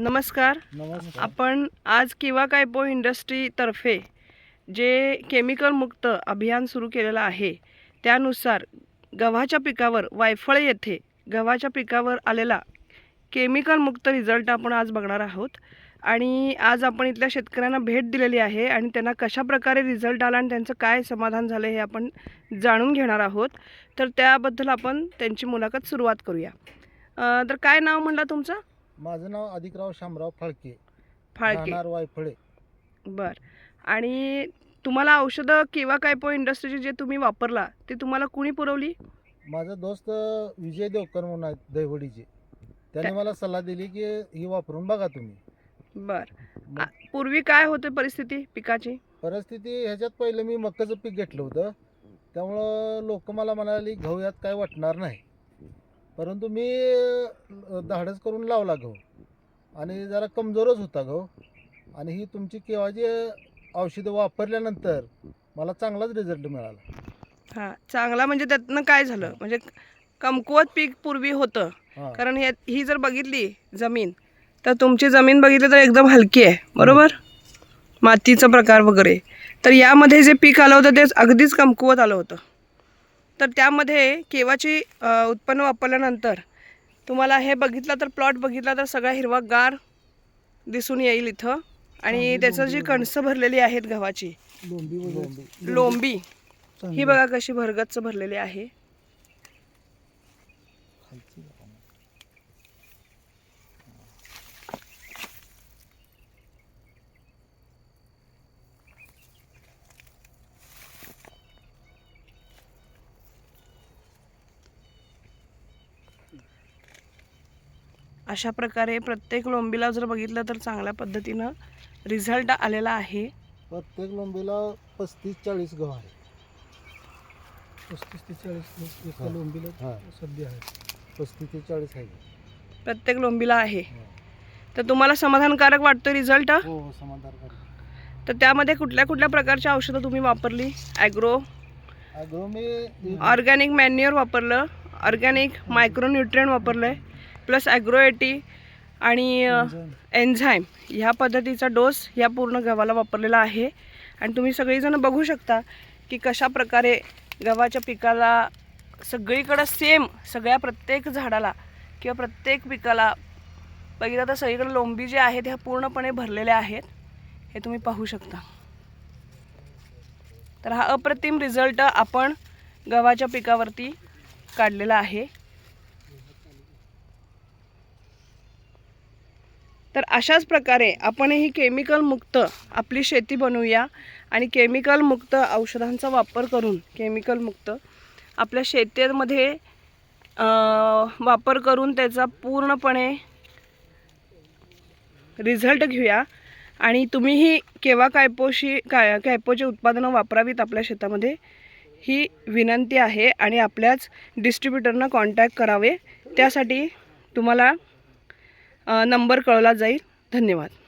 नमस्कार. नमस्कार. आपण आज किवा कायपो इंडस्ट्रीतर्फे जे केमिकल मुक्त अभियान सुरू केलेलं आहे त्यानुसार गव्हाच्या पिकावर वायफळ येथे गव्हाच्या पिकावर आलेला केमिकल मुक्त रिझल्ट आपण आज बघणार आहोत. आणि आज आपण इथल्या शेतकऱ्यांना भेट दिलेली आहे आणि त्यांना कशा प्रकारे रिझल्ट आला आणि त्यांचं काय समाधान झालं हे आपण जाणून घेणार आहोत. तर त्याबद्दल आपण त्यांची मुलाखत सुरुवात करूया. तर काय नाव म्हणलं तुमचं? माझं नाव अधिकराव शामराव फाळके. फाळके. राहणार वायफळे. बर. आणि तुम्हाला औषधं किंवा कायपो इंडस्ट्रीचे जे तुम्ही वापरला ते तुम्हाला कुणी पुरवली? माझा दोस्त विजय देवकर म्हणून आहेत दैवडीचे त्याने त्या- मला सल्ला दिली की ही वापरून बघा तुम्ही. बर. आ- पूर्वी काय होते परिस्थिती पिकाची? परिस्थिती ह्याच्यात पहिलं मी मक्काचं पीक घेतलं होतं. त्यामुळं लोक मला म्हणाली गहू यात काय वाटणार नाही. परंतु मी धाडस करून लावला गहू आणि जरा कमजोरच होता गहू आणि ही तुमची केव्हाची औषधं वापरल्यानंतर मला चांगलाच रिझल्ट मिळाला. हां चांगला म्हणजे त्यातनं काय झालं? म्हणजे कमकुवत पीक पूर्वी होतं. हां. कारण हे ही जर बघितली जमीन तर तुमची जमीन बघितली तर एकदम हलकी आहे. बरोबर? मातीचा प्रकार वगैरे. तर यामध्ये जे पीक आलं होतं ते अगदीच कमकुवत आलं होतं. तर त्यामध्ये केवाची उत्पन्न वापरल्यानंतर तुम्हाला हे बघितलं तर प्लॉट बघितला तर सगळा हिरवागार दिसून येईल इथं. आणि त्याचं जी. कणसं भरलेली आहेत गव्हाची लोंबी ही बघा कशी भरगच्च भरलेली आहे. अशा प्रकारे प्रत्येक लोंबीला जर बघितलं तर चांगल्या पद्धतीनं रिझल्ट आलेला आहे. प्रत्येक लोंबीला पस्तीस चाळीस गहू आहे पस्तीस ते चाळीस हा. लोंबीला हा. सध्या आहे पस्तीस ते चाळीस आहे. प्रत्येक लोंबीला आहे. तर तुम्हाला समाधानकारक वाटतं रिझल्ट हो हो समाधानकारक. तर त्यामध्ये कुठल्या कुठल्या प्रकारची औषधं तुम्ही वापरली? ॲग्रो मी ऑर्गॅनिक मॅन्युअर वापरलं. ऑर्गॅनिक मायक्रोन्युट्रियन वापरलं आहे प्लस ॲग्रोएटी आणि एन्झाईम ह्या पद्धतीचा डोस या पूर्ण गव्हाला वापरलेला आहे. आणि तुम्ही सगळीजणं बघू शकता की कशा प्रकारे गव्हाच्या पिकाला सगळीकडं सेम सगळ्या प्रत्येक झाडाला किंवा प्रत्येक पिकाला बघितलं तर सगळीकडे लोंबी जे आहेत ह्या पूर्णपणे भरलेल्या आहेत. हे तुम्ही पाहू शकता. तर हा अप्रतिम रिझल्ट आपण गव्हाच्या पिकावरती काढलेला आहे. तर अशाच प्रकारे आपणही केमिकलमुक्त आपली शेती बनवूया आणि केमिकलमुक्त औषधांचा वापर करून केमिकलमुक्त आपल्या शेतीमध्ये वापर करून त्याचा पूर्णपणे रिझल्ट घेऊया. आणि तुम्हीही केव्हा कायपोशी काय कायपोचे उत्पादनं वापरावीत आपल्या शेतामध्ये ही विनंती आहे. आणि आपल्याच डिस्ट्रीब्युटरना कॉन्टॅक्ट करावे. त्यासाठी तुम्हाला नंबर कळवला जाईल. धन्यवाद.